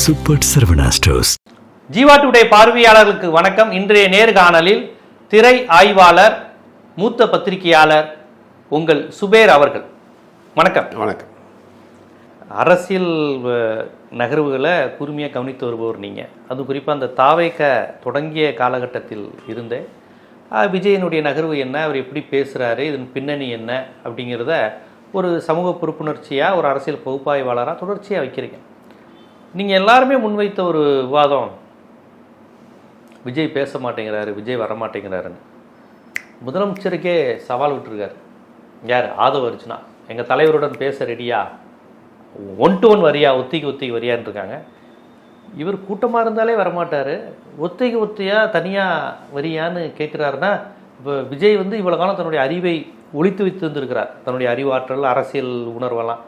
Super Saravana stores Jeeva today பார்வையாளர்களுக்கு வணக்கம். இன்றைய நேர்காணலில் திரை ஆய்வாளர் மூத்த பத்திரிகையாளர் உங்கள் சுபேர் அவர்கள். வணக்கம். வணக்கம். அரசியல் நகர்வுகளை கூர்மையாக கவனித்து வருபவர் நீங்கள் அது குறிப்பாக அந்த தாவேக்க தொடங்கிய காலகட்டத்தில் இருந்தே விஜயனுடைய நகர்வு என்ன அவர் எப்படி பேசுகிறாரு இதன் பின்னணி என்ன அப்படிங்கிறத ஒரு சமூக பொறுப்புணர்ச்சியாக ஒரு அரசியல் பகுப்பாய்வாளராக தொடர்ச்சியாக வைக்கிறீங்க. நீங்கள் எல்லாருமே முன்வைத்த ஒரு விவாதம். விஜய் பேச மாட்டேங்கிறாரு விஜய் வர மாட்டேங்கிறாருன்னு. முதலமைச்சருக்கே சவால் விட்டுருக்காரு. யார்? ஆதவ அர்ஜுனா. எங்கள் தலைவருடன் பேச ரெடியா? ஒன் டு ஒன் வரியா? ஒத்திக்கு ஒத்திக்கு வரியான்னு இருக்காங்க இவர் கூட்டமாக இருந்தாலே வரமாட்டார். ஒத்திக்கு ஒத்தியா தனியாக வரியான்னு கேட்குறாருன்னா இப்போ விஜய் வந்து இவ்வளோ காலம் தன்னுடைய அறிவை ஒழித்து வைத்து வந்திருக்கிறார் தன்னுடைய அறிவாற்றல் அரசியல் உணர்வெல்லாம்.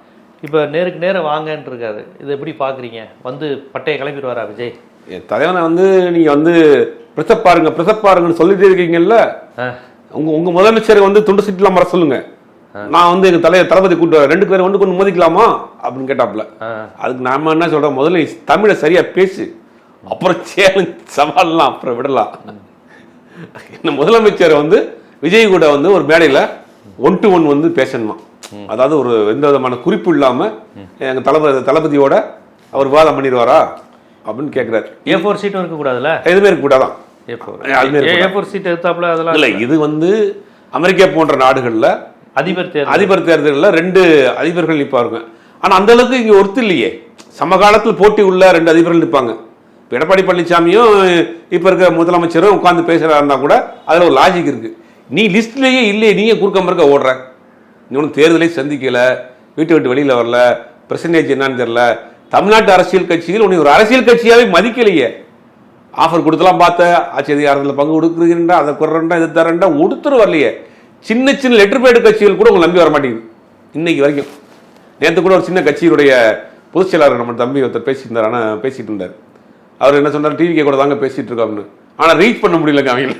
இப்போ நேருக்கு நேரம் வாங்கன்னு இருக்காரு இதை எப்படி பார்க்குறீங்க வந்து பட்டையை கிளம்பிடுவாரா விஜய்? என் தலைவனை வந்து நீங்க வந்து பிரசப் பாருங்க பிரசப் பாருங்கன்னு சொல்லிட்டே இருக்கீங்கல்ல? ஆ. உங்க உங்க முதலமைச்சரை வந்து துண்டு சீட்டுலாம் வர சொல்லுங்க. நான் வந்து எங்க தலைவர் தளபதி கூட்டு வரேன். ரெண்டு பேரும் வந்து கொண்டு மோதிக்கலாமா? அப்படின்னு கேட்டாப்ல ஆ. அதுக்கு நாம என்ன சொல்றோம்? முதல்ல தமிழை சரியா பேசு. அப்புறம் சேலஞ்ச் சவால்லாம் அப்புறம் விடலாம். என்ன முதலமைச்சர் வந்து விஜய் கூட வந்து ஒரு மேடையில ஒன் டு ஒன் வந்து பேசணுமா? அதாவது ஒரு எந்த விதமான குறிப்பு இல்லாம எங்க தளபதி தளபதியோட அவர் விவாதம் பண்ணிடுவாரா? அப்படின்னு கேட்கிறாரு ஏ ஃபோர் சீட்டும் இருக்கக்கூடாதுல்ல எதுவுமே இருக்கக்கூடாதான் ஏ ஃபோர். சீட் எடுத்தாப்புல அதெல்லாம் இல்ல இது வந்து அமெரிக்கா போன்ற நாடுகள்ல அதிபர் தேர்தல். அதிபர் தேர்தலில் ரெண்டு அதிபர்கள் நிற்பாருங்க ஆனா அந்த அளவுக்கு இங்க ஒருத்து இல்லையே. சமகாலத்தில் போட்டி உள்ள ரெண்டு அதிபர்கள் நிற்பாங்க இப்ப எடப்பாடி பழனிசாமியும் இப்ப இருக்க முதலமைச்சரும் உட்கார்ந்து பேசுறா இருந்தா கூட அதுல ஒரு லாஜிக் இருக்கு. நீ லிஸ்ட்லயே இல்லையே நீயே குறுக்க மறுக்க ஓடுற. இன்னொன்று தேர்தலை சந்திக்கல வீட்டை விட்டு வெளியில் வரல பிரசன்டேஜ் என்னன்னு தெரில தமிழ்நாட்டு அரசியல் கட்சிகள் உன்னை ஒரு அரசியல் கட்சியாகவே மதிக்கலையே. ஆஃபர் கொடுத்தலாம் பார்த்த ஆட்சி அதிகாரத்தில் பங்கு கொடுக்குறீங்கன்றா அதை குறண்டா இது தரேன்டா ஒருத்தர் வரலையே. சின்ன சின்ன லெட்டர் பேடு கட்சிகள் கூட உங்களை நம்பி வர மாட்டேங்குது. இன்னைக்கு வரைக்கும். நேற்று கூட ஒரு சின்ன கட்சியினுடைய பொதுச் செயலாளர் நம்ம தம்பி ஒருத்தர் பேசியிருந்தார் ஆனால் பேசிட்டு இருந்தார். அவர் என்ன சொன்னார்? டிவிக்கே கூட தாங்க பேசிட்டு இருக்கோம்னு ஆனால் ரீச் பண்ண முடியலங்க அவங்க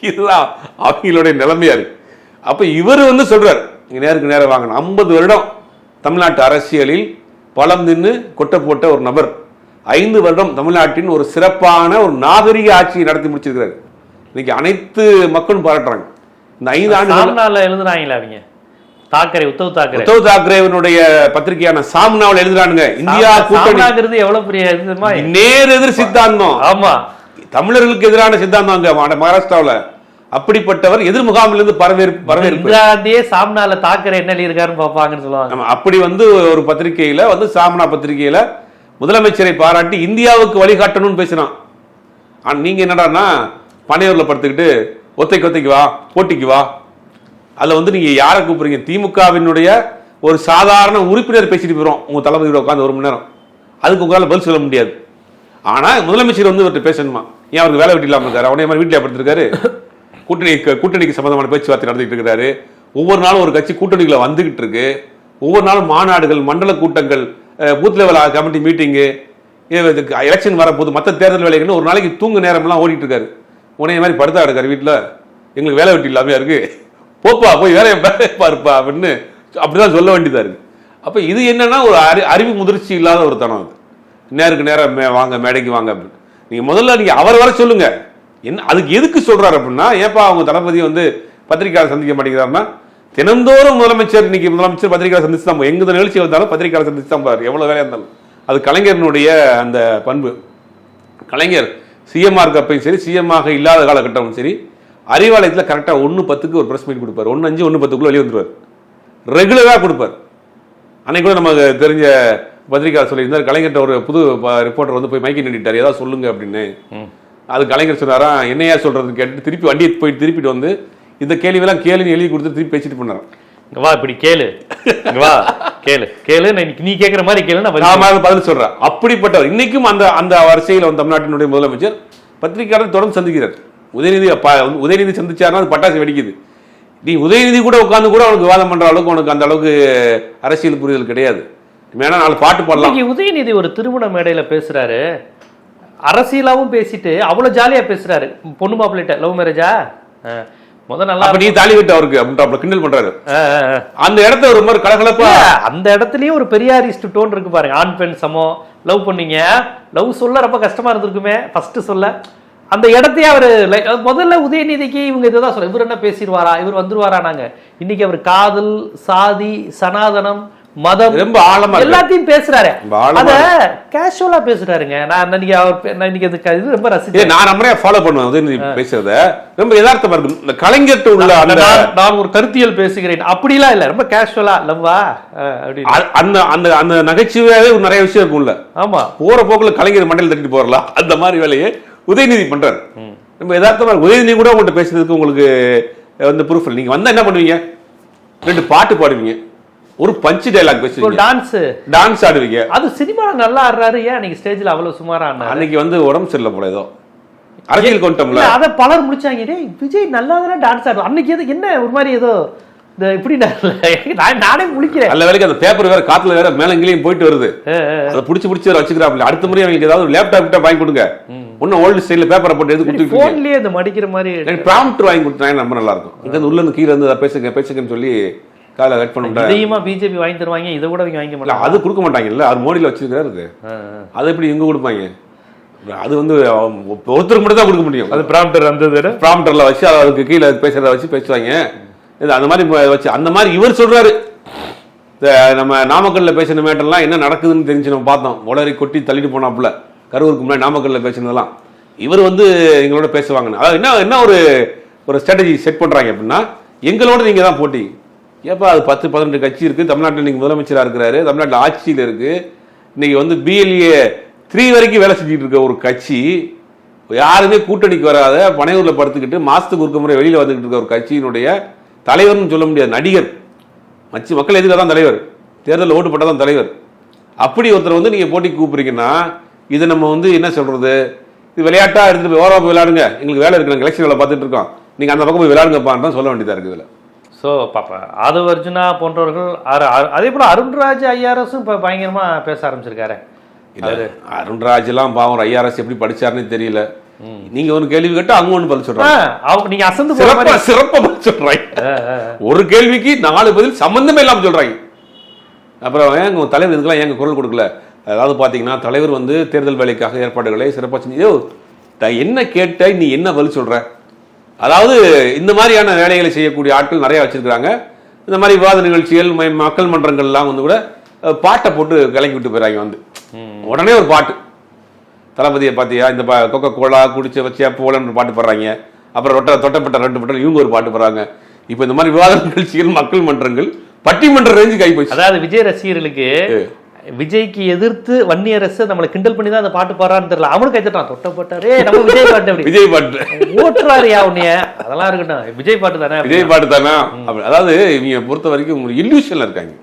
இதுதான் அவங்களுடைய நிலைமையா அப்ப இவர் வந்து சொல்றார் இங்க நேருக்கு நேரம் வாங்கணும் ஐம்பது வருடம் தமிழ்நாட்டு அரசியலில் பலம் நின்று கொட்டை போட்ட ஒரு நபர். ஐந்து வருடம் தமிழ்நாட்டின் ஒரு சிறப்பான ஒரு நாகரிக ஆட்சியை நடத்தி முடிச்சிருக்கிறார். இன்னைக்கு அனைத்து மக்களும் பாராட்டுறாங்க. இந்த ஐந்து சாம்னால எழுதுறாங்களே அவங்க. தாக்கரே உத்தவ் தாக்கரே. உத்தவ் தாக்கரேவனுடைய பத்திரிகையான சாம்னாவில் எழுதுறானுங்க. இந்தியா கூட்டணி. எவ்வளவு பெரிய? நேர் எதிர் சித்தாந்தம். ஆமா. தமிழர்களுக்கு எதிரான சித்தாந்தம் அங்க மகாராஷ்டிராவுல. அப்படிப்பட்டவர் எதிர் முகாமிலிருந்து பரவேற்பு பரவேற்பு காந்தியே சாம்னால தாக்கரே என்ன எழுதியிருக்காருன்னு பார்ப்பாங்கன்னு சொல்லுவாங்க. அப்படி வந்து ஒரு பத்திரிகையில வந்து சாமனா பத்திரிகையில முதலமைச்சரை பாராட்டி இந்தியாவுக்கு வழிகாட்டணும்னு பேசினான். ஆனா நீங்க என்னடான்னா பனையூர்ல படுத்துக்கிட்டு ஒத்தைக்கு ஒத்தைக்கு வா போட்டிக்கு வா. அதுல வந்து நீங்க யாரை கூப்பிடுறீங்க? திமுகவினுடைய ஒரு சாதாரண உறுப்பினர் பேசிட்டு போயிடும் உங்க தளபதியோட உட்காந்து ஒரு மணி நேரம். அதுக்கு உங்களால பதில் சொல்ல முடியாது. ஆனா முதலமைச்சர் வந்து இவர்கிட்ட பேசணுமா? ஏன் அவருக்கு வேலை வெட்டி இல்லாம இருக்காரு? அவனே மாதிரி வீட்டில் படுத்திருக்காரு. கூட்டணி கூட்டணிக்கு சம்பந்தமான பேச்சுவார்த்தை நடந்துகிட்டு இருக்கிறாரு. ஒவ்வொரு நாளும் ஒரு கட்சி கூட்டணிகளை வந்துகிட்டு இருக்கு. ஒவ்வொரு நாளும் மாநாடுகள் மண்டல கூட்டங்கள் booth level committee meeting election வரப்போது மற்ற தேர்தல் வேலைகள் ஒரு நாளைக்கு தூங்கு நேரம்லாம் ஓடிட்டு இருக்காரு. உனைய மாதிரி படுத்தா இருக்காரு வீட்டில் எங்களுக்கு வேலை வெட்டி இல்லாமையா இருக்கு? போப்பா போய் வேலையை வேலையை பாருப்பா அப்படின்னு அப்படிதான் சொல்ல வேண்டியதா இருக்கு. அப்போ இது என்னன்னா ஒரு அறி அறிவு முதிர்ச்சி இல்லாத ஒரு தனம் அது. நேருக்கு நேரம் மே- வாங்க மேடைக்கு வாங்க அப்படின்னு. நீங்கள் முதல்ல நீங்கள் அவர் வர சொல்லுங்கள் என்ன அதுக்கு எதுக்கு சொல்றாரு அப்படின்னா ஏப்பா அவங்க தளபதி வந்து பத்திரிகையாளர் சந்திக்க மாட்டேங்கிறாருன்னா தினந்தோறும் முதலமைச்சர் இன்னைக்கு முதலமைச்சர் பத்திரிகையாளர் சந்திச்சு தான் எந்த எங்க நிகழ்ச்சி வந்தாலும் பத்திரிகையாளர் சந்திச்சு தான் பாரு எவ்வளவு வேலையா இருந்தாலும். அது கலைஞரனுடைய அந்த பண்பு. கலைஞர் சிஎம்ஆ இருக்கப்பையும் சரி சிஎம் ஆக இல்லாத காலகட்டமும் சரி அறிவாலயத்தில் கரெக்டாக ஒன்று பத்துக்கு ஒரு ப்ரெஸ் மீட் கொடுப்பார். ஒன்று அஞ்சு ஒன்று பத்துக்குள்ளே வெளியே வந்துடுவார் ரெகுலராக கொடுப்பார். அன்னைக்கு கூட நமக்கு தெரிஞ்ச பத்திரிகையாளர் சொல்லியிருந்தார் கலைஞர்கிட்ட ஒரு புது ரிப்போர்ட்டர் வந்து போய் மைக்கி நின்றுட்டார் ஏதாவது சொல்லுங்க அப்படின்னு. அது கலைஞர் சொன்னாரா என்னையா சொல்றதுன்னு கேட்டு திருப்பி வண்டியை போய் திருப்பிட்டு வந்து இந்த கேள்வியெல்லாம் கேளுன்னு எழுதி கொடுத்து திருப்பி பேசிட்டு பண்ணார் இங்க வா இப்படி கேளு. இங்க வா கேளு. கேளு நீ கேக்குற மாதிரி கேளு நான் பதில் சொல்றேன். அப்படிப்பட்டவர். இன்னைக்கும் அந்த அந்த வரிசையில் வந்து தமிழ்நாட்டினுடைய முதலமைச்சர் பத்திரிகையாளர் தொடர்ந்து சந்திக்கிறார். உதயநிதி உதயநிதி சந்திச்சாருன்னா அது பட்டாசு வெடிக்குது. நீ உதயநிதி கூட உட்கார்ந்து கூட அவனுக்கு விவாதம் பண்ற அளவுக்கு உனக்கு அந்த அளவுக்கு அரசியல் புரிதல் கிடையாது. வேணா நாலு பாட்டு பாடலாம். உதயநிதி ஒரு திருமண மேடையில பேசுறாரு. அரசியலாவும் பேசிட்டு அவ்வளவு ஜாலியா பேசுறாரு. பொண்ணு மாப்பிள்ளைட்ட லவ் மேரேஜா முத நல்லா நீ தாலி கட்டு அவருக்கு அப்படின்ற கிண்டல் பண்றாரு. அந்த இடத்த ஒரு மாதிரி கலகலப்பா. அந்த இடத்துலயும் ஒரு பெரியாரிஸ்ட் டோன் இருக்கு பாருங்க. ஆண் பெண் சமம். லவ் பண்ணீங்க. லவ் சொல்ல ரொம்ப கஷ்டமா இருந்திருக்குமே. ஃபர்ஸ்ட் சொல்ல. அந்த இடத்தையே அவரு முதல்ல உதயநிதிக்கு இவங்க இதுதான் சொல்ல. இவர் என்ன பேசிடுவாரா? இவர் வந்துருவாரா நாங்க? இன்னைக்கு அவர் காதல் சாதி சனாதனம் மதம் ரொம்ப ஆழமா. எல்லாத்தையும் பேசுறாரு. ரொம்ப அத கேஷுவலா பேசுறாருங்க. நான் இன்னைக்கு அவர் இன்னைக்கு அது இது ரொம்ப ரசிச்சேன். நான் நம்மளே ஃபாலோ பண்ணுவேன் உதயநிதி பேசுறத. ரொம்ப யதார்த்தமா இருக்கும் இந்த கலைஞர்கிட்ட உள்ள அந்த நான் ஒரு கருத்தியல் பேசுகிறேன். அப்படிலாம் இல்ல. ரொம்ப கேஷுவலா லவ்வா? அந்த அந்த அந்த நகைச்சுவையாவே ஒரு நிறைய விஷயம் இருக்கும்ல. ஆமா. போற போக்குல கலைஞர் மண்டையில் தட்டிட்டு போறலாம். அந்த மாதிரி வேலையை உதயநிதி பண்றாரு. நம்ம யதார்த்தமா. உதயநிதி கூட உங்கள்கிட்ட பேசுறதுக்கு உங்களுக்கு வந்து ப்ரூஃப் நீங்க வந்தா என்ன பண்ணுவீங்க? ரெண்டு பாட்டு பாடுவீங்க. ஒரு பஞ்சு டைலாக் ஒரு பேசுவீங்க டான்ஸ் டான்ஸ் ஆடுவீங்க. அது சினிமால நல்லா ஆடுறாரு. ஏன் அன்னைக்கு ஸ்டேஜ்ல அவ்வளவு சுமாரா அன்னைக்கு வந்து உடம்பு சரியில்லை போல ஏதோ. அரசியல் கொண்டோம்ல. அத பலர் முடிச்சாங்க. டேய் விஜய் நல்லா தானே டான்ஸ் ஆடுவோம் அன்னைக்கு எது என்ன ஒரு மாதிரி ஏதோ இந்த இப்படி நான் நானே முழிக்கிறேன். நல்ல வேலைக்கு அந்த பேப்பர் வேற காத்துல வேற மேலங்கிலையும் போயிட்டு வருது. அதை புடிச்சு புடிச்சு வேற வச்சுக்கிறாப்ல அடுத்த முறை அவங்களுக்கு ஏதாவது லேப்டாப் கிட்ட வாங்கி கொடுங்க. இன்னும் ஓல்டு ஸ்டைல்ல பேப்பரை போட்டு எடுத்து கொடுத்து போன்லயே இந்த மடிக்கிற மாதிரி ப்ராம்ப்ட் வாங்கி கொடுத்தாங்க ரொம்ப நல்லா இருக்கும். இங்க உள்ள இருந்து கீழ இருந்து பேசுங்க பேசுங்கன்னு சொல்லி காலை கட் பண்ண முடியாது இதையுமா பிஜேபி வாங்கி தருவாங்க? இதை கூட அவங்க வாங்கிக்க இல்ல மாட்டாங்க. அது கொடுக்க மோடியில வச்சிருக்காரு அது. அஹ், அஹ். அது எப்படி எங்க கொடுப்பாங்க? அது வந்து ஒருத்தருக்கு மட்டும் தான் கொடுக்க முடியும். அது பிராம்டர் வந்தது ப்ராம்ப்டர்ல வச்சு அதை அதுக்கு கீழே பேசுறத வச்சு பேசுவாங்க. இது அந்த மாதிரி வச்சு அந்த மாதிரி இவர் சொல்றாரு. இந்த நம்ம நாமக்கல்ல பேசின மேட்டர்லாம் என்ன நடக்குதுன்னு தெரிஞ்சு நம்ம பார்த்தோம். உளறி கொட்டி தள்ளிட்டு போனாப்புல. கரூருக்கு முன்னாடி நாமக்கல்ல பேசினதெல்லாம். இவர் வந்து எங்களோட பேசுவாங்கன்னு. அதாவது என்ன என்ன ஒரு ஒரு ஸ்ட்ராட்டஜி செட் பண்றாங்க அப்படின்னா எங்களோட நீங்க தான் போட்டி. ஏப்பா அது பத்து பதினெட்டு கட்சி இருக்கு. தமிழ்நாட்டில் இன்றைக்கி முதலமைச்சராக இருக்கிறாரு. தமிழ்நாட்டில் ஆட்சியில் இருக்கு. இன்னைக்கு வந்து பிஎல்ஏ த்ரீ வரைக்கும் வேலை செஞ்சுட்டு இருக்க ஒரு கட்சி. யாருமே கூட்டணிக்கு வராத பனையூரில் படுத்துக்கிட்டு மாசத்துக்கு ஒரு முறை வெளியில் வந்துக்கிட்டு இருக்க ஒரு கட்சியினுடைய தலைவர்னு சொல்ல முடியாது நடிகர். மச்சி மக்கள் எதுக்கு தான் தலைவர்? தேர்தலில் ஓட்டு போட்டால் தான் தலைவர். அப்படி ஒருத்தர் வந்து நீங்கள் போட்டி கூப்பிடுறீங்கன்னா இதை நம்ம வந்து என்ன சொல்கிறது இது விளையாட்டாக எடுத்துகிட்டு போய் ஓரமா போய் விளையாடுங்க. எங்களுக்கு வேலை இருக்கு. நாங்கள் எலெக்ஷன் வேலை பார்த்துட்டு இருக்கோம். நீங்கள் அந்த பக்கம் போய் விளையாடுங்கப்பான்னு தான் சொல்ல வேண்டியதாக இருக்குது இதில். ஸோ பாப்பா ஆதவ அர்ஜுனா போன்றவர்கள் அதே போல அருண்ராஜ் ஐஆர்எஸும் இப்போ பயங்கரமா பேச ஆரம்பிச்சிருக்காரு. இல்ல அருண்ராஜ் எல்லாம் பாவம் ஐஆர்எஸ் எப்படி படிச்சாருன்னு தெரியல. நீங்க ஒரு கேள்வி கேட்டா அங்க ஒண்ணு பதில் சொல்றாங்க. நீங்க அசந்து சிறப்பா சிறப்பா பதில் சொல்றாங்க. ஒரு கேள்விக்கு நாலு பதில் சம்பந்தமே இல்லாம சொல்றாங்க அப்புறம் ஏங்க தலைவர் இதுக்கெல்லாம் ஏங்க குரல் கொடுக்கல? அதாவது பாத்தீங்கன்னா தலைவர் வந்து தேர்தல் வேலைக்காக ஏற்பாடுகளை சிறப்பாக செஞ்சு என்ன கேட்ட நீ என்ன பதில் சொல்ற? அதாவது இந்த மாதிரியான வேலைகளை செய்யக்கூடிய ஆட்கள் நிறைய வச்சிருக்காங்க இந்த மாதிரி விவாத நிகழ்ச்சிகள் மக்கள் மன்றங்கள்லாம் வந்து கூட பாட்டை போட்டு கலக்கி விட்டு போயிறாங்க வந்து. உடனே ஒரு பாட்டு. தளபதியை பார்த்தியா இந்த கொக்கோ கோலா குடிச்ச வச்சியா போலன்னு பாட்டு பாடுறாங்க. அப்புறம் ரொட்ட தொட்டப்பட்ட ரெண்டு பட்டம் இவங்க ஒரு பாட்டு பாடுறாங்க. இப்போ இந்த மாதிரி விவாத நிகழ்ச்சிகள் மக்கள் மன்றங்கள் பட்டிமன்ற ரேஞ்சுக்கு ஆகி போச்சு. அதாவது விஜய் ரசிகர்களுக்கு விஜய்க்கு எதிர்த்து வன்னியரசு நம்மளை கிண்டல் பண்ணி தான் அந்த பாட்டு பாடுறான்னு தெரியல. அவனும் கைத்தட்டான் தொட்டப்பட்டாரே நம்ம விஜய் பாட்டு அப்படி. விஜய் பாட்டு. ஓட்டுறாருயா உன்னைய? அதெல்லாம் இருக்கட்டும். விஜய் பாட்டு தானே விஜய் பாட்டு தானே? அதாவது இவங்க பொறுத்த வரைக்கும் ஒரு illusionல இருக்காங்க.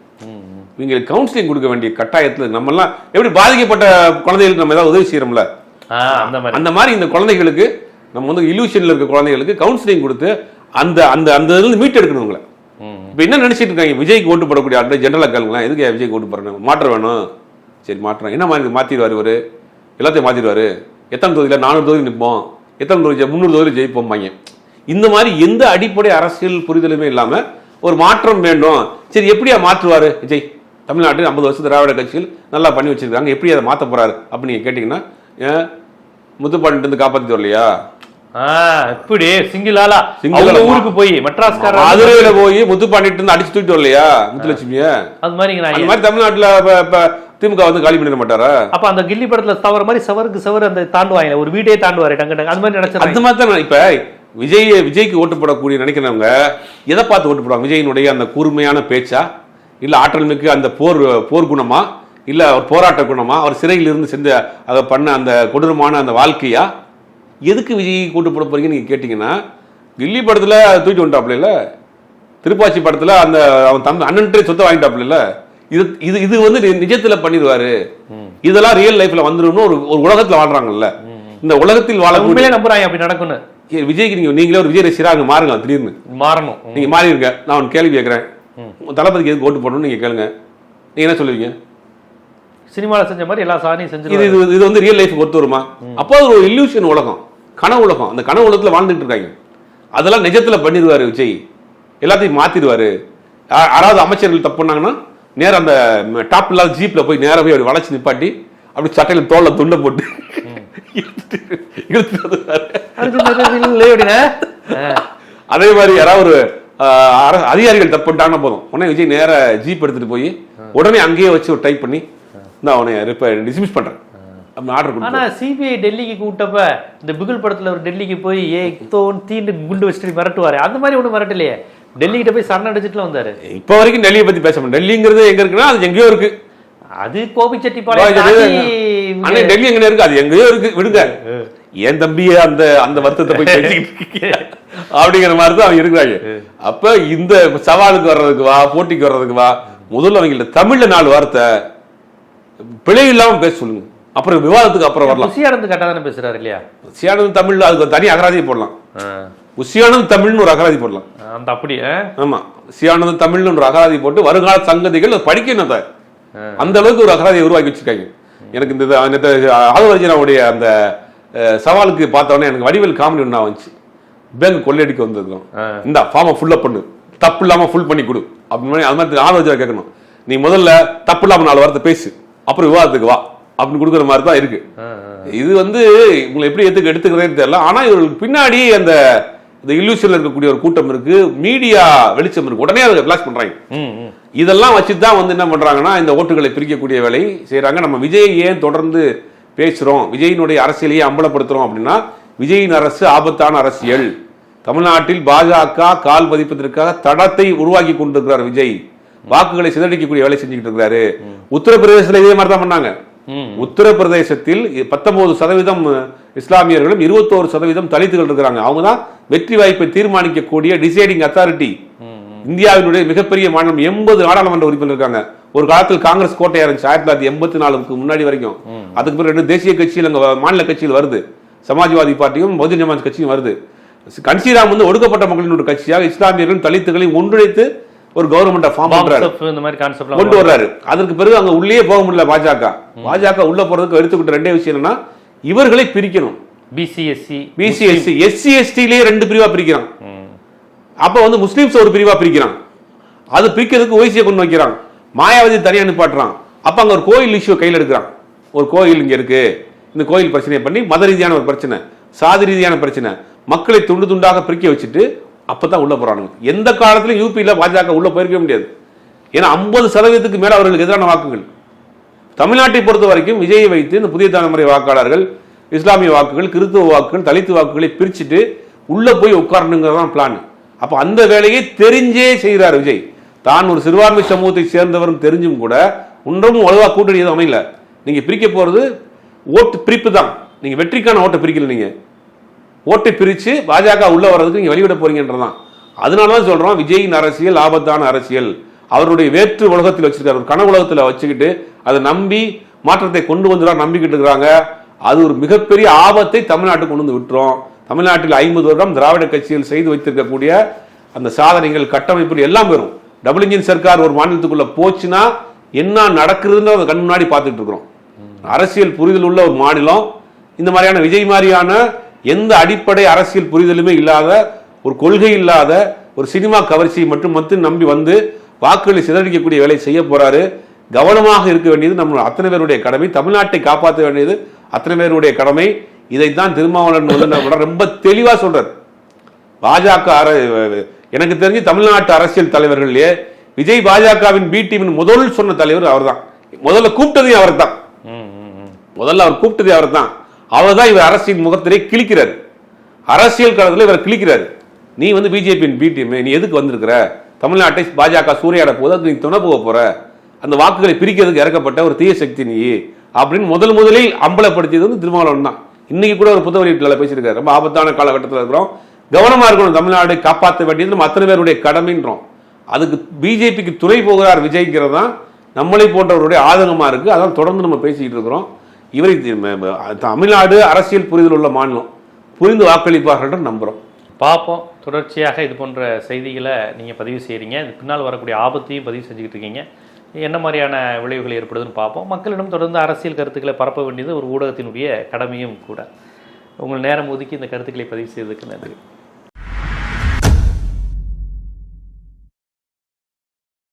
இவங்க கவுன்சிலிங் கொடுக்க வேண்டிய கட்டாயத்துல நம்மலாம் எப்படி பாதிக்கப்பட்ட குழந்தைகளுக்கு நம்ம ஏதாவது உதவி செய்யறோம்ல? அந்த மாதிரி. அந்த மாதிரி இந்த குழந்தைகளுக்கு நம்ம வந்து illusionல இருக்க குழந்தைகளுக்கு கவுன்சிலிங் கொடுத்து அந்த அந்த அந்த இதுல இருந்து மீட் எடுக்கணும் உங்களை. இப்போ என்ன நினச்சிட்டு இருக்காங்க? விஜய்க்கு ஓட்டு போடக்கூடிய ஆட்கள் ஜென்ரலாக கேளுங்களேன் எதுக்கு விஜய்க்கு ஓட்டு போடணும்? மாற்றம் வேணும். சரி மாற்றம். என்ன மாதிரி மாற்றிடுவார் இவர்? எல்லாத்தையும் மாற்றிடுவார் எத்தனை தொகுதியில் நானூறு தொகுதி நிற்போம்? எத்தனை தொகுதி முந்நூறு தொகுதி ஜெயிப்போம்பாங்க. இந்த மாதிரி எந்த அடிப்படை அரசியல் புரிதலுமே இல்லாமல் ஒரு மாற்றம் வேண்டும். சரி எப்படியா மாற்றுவார் விஜய்? தமிழ்நாட்டில் ஐம்பது வருஷம் திராவிட கட்சிகள் நல்லா பண்ணி வச்சுருக்காங்க. எப்படி அதை மாற்ற போகிறாரு அப்படின்னு நீங்கள் கேட்டிங்கன்னா ஏன் முத்துப்பாண்டிட்டு இருந்து வரலையா? இப்படி சிங்கிள் அவங்க ஆளா? ஊருக்கு போய் மெட்ராஸ்கார மதுரையில போய் முத்துப்பாண்டிட்டு இருந்து அடிச்சு தூக்கிட்டு வரலையா முத்துலட்சுமிய? அது மாதிரிங்க அந்த மாதிரி தமிழ்நாட்டுல திமுக வந்து காலி பண்ணிட மாட்டாரா? அப்ப அந்த கில்லி படத்துல தவற மாதிரி சவருக்கு சவர் அந்த தாண்டுவாங்க ஒரு வீடே தாண்டுவாரு டங்க டங்க. அது மாதிரி அந்த நினைச்சிருக்காங்க மாதிரி தான் இப்ப விஜய் விஜய்க்கு ஓட்டு போடக்கூடிய நினைக்கிறவங்க எதை பார்த்து ஓட்டு போடுவாங்க? விஜயினுடைய அந்த கூர்மையான பேச்சா? இல்ல ஆற்றல் மிக்க அந்த போர் போர் குணமா? இல்ல அவர் போராட்ட குணமா? அவர் சிறையில் இருந்து செஞ்ச அதை பண்ண அந்த கொடூரமான அந்த வாழ்க்கையா? எதுக்கு விஜய் கூட்டு போட போறீங்கன்னு நீங்க கேட்டீங்கன்னா கில்லி படத்துல தூக்கி வந்துட்டாப்ல இல்ல? திருப்பாச்சி படத்துல அந்த அவன் தம்பி அண்ணன்ட்டே சொத்தை வாங்கிட்டாப்ல இல்ல? இது இது இது வந்து நிஜத்துல பண்ணிடுவாரு. இதெல்லாம் ரியல் லைஃப்ல வந்துரும்னு ஒரு ஒரு உலகத்துல வாழ்றாங்கல்ல? இந்த உலகத்தில் வாழக்கூடிய நம்புறாங்க அப்படி நடக்கும்னு. விஜய்க்கு நீங்க நீங்களே ஒரு விஜய் ரசிகரா அங்க மாறுங்க திடீர்னு. மாறணும். நீங்க மாறி இருக்க நான் கேள்வி கேட்கறேன். தளபதிக்கு எதுக்கு ஓட்டு போடணும்னு நீங்க கேளுங்க. நீங்க என்ன சொல்லுவீங்க? சினிமால செஞ்ச மாதிரி எல்லா இது செஞ்சிருவாங்க இது இது வந்து ரியல் லைஃப் ஒத்து வருமா? அப்போ அது ஒரு இல்லூஷன் உலகம். கனவு உலகம். அந்த கனவு உலகத்துல வாழ்ந்துட்டு இருக்காங்க. அதெல்லாம் நிஜத்துல பண்ணிடுவாரு விஜய். எல்லாத்தையும் மாத்திடுவாரு. யா- யாராவது அமைச்சர்கள் தப்பு பண்ணாங்கன்னா நேரா அந்த டாப் இல்லாத ஜீப்ல போய் நேரா போய் அப்படி வளைச்சு நிப்பாட்டி அப்படி சட்டையில தோல்ல துண்டை போட்டு அதே மாதிரி யாராவது ஒரு அதிகாரிகள் தப்பு பண்ணிட்டாங்கன்னா போதும். உடனே விஜய் நேர ஜீப் எடுத்துட்டு போய் உடனே அங்கேயே வச்சு ஒரு டைப் பண்ணி நான் அவனை டிஸ்மிஸ் பண்றேன். அப்படின்னு ஆர்டர் ஆனா கொடுத்து சிபிஐ டெல்லிக்கு கூப்பிட்டப்ப இந்த பிகுல் படத்துல ஒரு டெல்லிக்கு போய் ஏ தோன் தீண்டு குண்டு வச்சுட்டு மிரட்டுவாரு அந்த மாதிரி ஒண்ணும் மிரட்டலையே டெல்லி கிட்ட போய் சரணடைச்சிட்டுல வந்தாரு. இப்ப வரைக்கும் டெல்லியை பத்தி பேச முடியும் டெல்லிங்கிறது எங்க இருக்குன்னா அது எங்கேயோ இருக்கு. அது கோபிச்செட்டிப்பாளையம் டெல்லி எங்க இருக்கு? அது எங்கேயோ இருக்கு. விடுங்க. என் தம்பியே அந்த அந்த வருத்தத்தை போய் பேசிக்கிட்டு. அப்படிங்கிற மாதிரி தான் அவங்க இருக்கிறாங்க. அப்ப இந்த சவாலுக்கு வர்றதுக்கு வா போட்டிக்கு வர்றதுக்கு வா முதல்ல அவங்கள்ட்ட தமிழ்ல நாலு வார்த்தை பிழை இல்லாம பேச சொல்லுங்க. அப்புறம் விவாதத்துக்கு அப்புறம் வரலாம். புசியானந்து கரெக்டா தானே பேசுறாரு இல்லையா? உசியானது தமிழ்ல அதுக்கு ஒரு தனி அகராதி போடலாம். ஆ. உசியானது தமிழ்னு ஒரு அகராதி போடலாம். அந்த அப்படி ஆ? ஆமா. உசியானது தமிழ்னு ஒரு அகராதி போட்டு வருங்கால சங்கதிகள் படிக்கணும் அதை. அந்த அளவுக்கு ஒரு அகராதியை உருவாக்கி வச்சிருக்காங்க. எனக்கு இந்த ஆதவர்ஜனாவுடைய அந்த சவாலுக்கு பார்த்தோன்னே எனக்கு வடிவேல் காமெடி ஒன்றா வந்துச்சு பேங்க் கொள்ளையடிக்க வந்திருக்கோம். இந்த ஃபார்மை ஃபுல்லா பண்ணு. தப்பு இல்லாம ஃபுல் பண்ணி கொடு. அப்படின்னு அது மாதிரி ஆதவர்ஜனா கேட்கணும். நீ முதல்ல தப்பு இல்லாம நாலு வார்த்தை பேசு. அப்புறம் விவாதத்துக்கு வா அப்படின்னு கொடுக்குற மாதிரி தான் இருக்கு. இது வந்து உங்களை எப்படி எடுத்துக்க எடுத்துக்கிறதே தெரியல. ஆனா இவர்களுக்கு பின்னாடி அந்த இந்த இல்லூஷன்ல இருக்கக்கூடிய ஒரு கூட்டம் இருக்கு. மீடியா வெளிச்சம் இருக்கு. உடனே அதை ஃபிளாஷ் பண்றாங்க. இதெல்லாம் வச்சு தான் வந்து என்ன பண்றாங்கன்னா இந்த ஓட்டுகளை பிரிக்கக்கூடிய வேலை செய்றாங்க. நம்ம விஜய் ஏன் தொடர்ந்து பேசுறோம்? விஜயினுடைய அரசியலையே அம்பலப்படுத்துறோம் அப்படின்னா விஜயின் அரசு ஆபத்தான அரசியல். தமிழ்நாட்டில் பாஜக கால் பதிப்பதற்காக தடத்தை உருவாக்கி கொண்டிருக்கிறார் விஜய். வாக்குகளை சிதறடிக்கக்கூடிய வேலை செஞ்சுக்கிட்டு இருக்கிறாரு. உத்தரப்பிரதேசத்துல இதே மாதிரி தான் பண்ணாங்க. உத்தரப்பிரதேசத்தில் பத்தொன்பது சதவீதம் இஸ்லாமியர்களும் இருபத்தோரு சதவீதம் தலித்துகள் இருக்கிறாங்க. அவங்க தான் வெற்றி வாய்ப்பை தீர்மானிக்கக்கூடிய டிசைடிங் அத்தாரிட்டி இந்தியாவினுடைய மிகப்பெரிய மாநிலம் எண்பது நாடாளுமன்ற உறுப்பினர் இருக்காங்க. ஒரு காலத்தில் காங்கிரஸ் கோட்டையா இருந்துச்சு ஆயிரத்தி தொள்ளாயிரத்தி எண்பத்தி நாலுக்கு முன்னாடி வரைக்கும். அதுக்கு பிறகு ரெண்டு தேசிய கட்சியில் அங்க மாநில கட்சியில் வருது. சமாஜ்வாதி பார்ட்டியும் பகுஜன் சமாஜ் கட்சியும் வருது. கன்சிராம் வந்து ஒடுக்கப்பட்ட மக்களின் ஒரு கட்சியாக இஸ்லாமியர்களும் தலித்துகளையும் ஒன்றிணைத்து ஒரு கவர்மெண்ட் ஃபார்ம் பண்றாரு. இந்த மாதிரி கான்செப்ட்லாம் கொண்டு வர்றாரு. அதற்கு பிறகு அங்க உள்ளே போக முடியல பாஜக. பாஜக உள்ள போறதுக்கு எடுத்துக்கிட்ட ரெண்டே விஷயம் என்னன்னா இவர்களை பிரிக்கணும். பிசிஎஸ்சி பிசிஎஸ்சி எஸ்சி எஸ்டிலேயே ரெண்டு பிரிவா பிரிக்கிறான். அப்ப வந்து முஸ்லிம்ஸ் ஒரு பிரிவா பிரிக்கிறான். அது பிரிக்கிறதுக்கு ஓய்சியை கொண்டு வைக்கிறான். மாயாவதி தனியா நிப்பாட்டுறான். அப்ப அங்க ஒரு கோயில் இஷ்யூ கையில் எடுக்கிறான். ஒரு கோயில் இங்க இருக்கு. இந்த கோயில் பிரச்சனையை பண்ணி மத ரீதியான ஒரு பிரச்சனை சாதி ரீதியான பிரச்சனை மக்களை துண்டு துண்டாக பிரிக்க வச்சுட்டு அப்பதான் உள்ள போறானுங்க. எந்த காலத்திலும் யூபியில் பாஜக உள்ள போயிருக்க முடியாது. ஏன்னா ஐம்பது சதவீதத்துக்கு மேல அவர்களுக்கு எதிரான வாக்குகள். தமிழ்நாட்டை பொறுத்த வரைக்கும் விஜயை வைத்து இந்த புதிய தலைமுறை வாக்காளர்கள் இஸ்லாமிய வாக்குகள் கிறித்துவ வாக்குகள் தலித்து வாக்குகளை பிரிச்சுட்டு உள்ள போய் உட்காரணுங்கிறது தான் பிளான் அப்ப அந்த வேலையை தெரிஞ்சே செய்கிறார் விஜய். தான் ஒரு சிறுபான்மை சமூகத்தை சேர்ந்தவரும் தெரிஞ்சும் கூட ஒன்றும் வலுவாக கூட்டணி எதுவும் அமையல. நீங்க பிரிக்க போறது ஓட்டு பிரிப்பு தான். நீங்க வெற்றிக்கான ஓட்டை பிரிக்கல நீங்க. ஓட்டை பிரித்து பாஜக உள்ளே வர்றதுக்கு நீங்கள் வெளியிட போறீங்கன்றதான் அதனால தான் சொல்கிறோம் விஜயின் அரசியல் ஆபத்தான அரசியல். அவருடைய வேற்று உலகத்தில் வச்சிருக்காரு. ஒரு கன உலகத்தில் வச்சுக்கிட்டு அதை நம்பி மாற்றத்தை கொண்டு வந்துடா நம்பிக்கிட்டு இருக்கிறாங்க. அது ஒரு மிகப்பெரிய ஆபத்தை தமிழ்நாட்டுக்கு கொண்டு வந்து விட்டுரும். தமிழ்நாட்டில் ஐம்பது வருடம் திராவிட கட்சிகள் செய்து வைத்திருக்கக்கூடிய அந்த சாதனைகள் கட்டமைப்புகள் எல்லாம் பெறும் டபுள் இன்ஜின் சர்க்கார் ஒரு மாநிலத்துக்குள்ள போச்சுன்னா என்ன நடக்குதுன்னு அதை கண் முன்னாடி பார்த்துட்டு இருக்கிறோம். அரசியல் புரிதல் உள்ள ஒரு மாநிலம். இந்த மாதிரியான விஜய் மாதிரியான எந்த அடிப்படை அரசியல் புரிதலுமே இல்லாத ஒரு கொள்கை இல்லாத ஒரு சினிமா கவர்ச்சியை மட்டும் மட்டும் நம்பி வந்து வாக்குகளை சிதறடிக்கக்கூடிய வேலை செய்ய போறாரு. கவனமாக இருக்க வேண்டியது நம்ம அத்தனை பேருடைய கடமை. தமிழ்நாட்டை காப்பாற்ற வேண்டியது அத்தனை பேருடைய கடமை. இதைத்தான் திருமாவளவன் வந்து ரொம்ப தெளிவா சொல்றாரு. பாஜக அர- எனக்கு தெரிஞ்சு தமிழ்நாட்டு அரசியல் தலைவர்கள்லயே விஜய் பாஜகவின் பி டீமின் முதல் சொன்ன தலைவர் அவர்தான். முதல்ல கூப்பிட்டதே ம், ம். முதல்ல அவர் கூப்பிட்டதே அவர்தான். அவர் தான் இவர் அரசியல் முகத்திலே கிழிக்கிறார். அரசியல் காலத்தில் இவர் கிழிக்கிறார். நீ வந்து பிஜேபியின் பி டீம் நீ எதுக்கு வந்திருக்கிற? தமிழ்நாட்டை பாஜக சூறையாட போது அதுக்கு நீ துணை போக போற. அந்த வாக்குகளை பிரிக்கிறதுக்கு இறக்கப்பட்ட ஒரு தீய சக்தி நீ. அப்படின்னு முதல் முதலில் அம்பலப்படுத்தியது வந்து திருமாவளவன் தான். இன்னைக்கு கூட ஒரு புத்தக வெளியீட்டுல பேசியிருக்காரு. ரொம்ப ஆபத்தான காலகட்டத்தில் இருக்கிறோம். கவனமா இருக்கணும் தமிழ்நாடு காப்பாற்ற வேண்டியது நம்ம அத்தனை பேருடைய கடமைன்றோம். அதுக்கு பிஜேபிக்கு துணை போகிறார் விஜய்ங்கிறது தான் நம்மளை போன்றவருடைய ஆதங்கமாக இருக்குது அதான் தொடர்ந்து நம்ம பேசிக்கிட்டு இருக்கிறோம். இவரை தமிழ்நாடு அரசியல் புரிதல் உள்ள மாநிலம். புரிந்து வாக்களிப்பார்கள் நம்புகிறோம் பார்ப்போம் தொடர்ச்சியாக இது போன்ற செய்திகளை நீங்கள் பதிவு செய்கிறீங்க இது பின்னால் வரக்கூடிய ஆபத்தையும் பதிவு செஞ்சுக்கிட்டு இருக்கீங்க. என்ன மாதிரியான விளைவுகள் ஏற்படுதுன்னு பார்ப்போம் மக்களிடம் தொடர்ந்து அரசியல் கருத்துக்களை பரப்ப வேண்டியது ஒரு ஊடகத்தினுடைய கடமையும் கூட. உங்கள் நேரம் ஒதுக்கி இந்த கருத்துக்களை பதிவு செய்ததுக்கு நன்றி.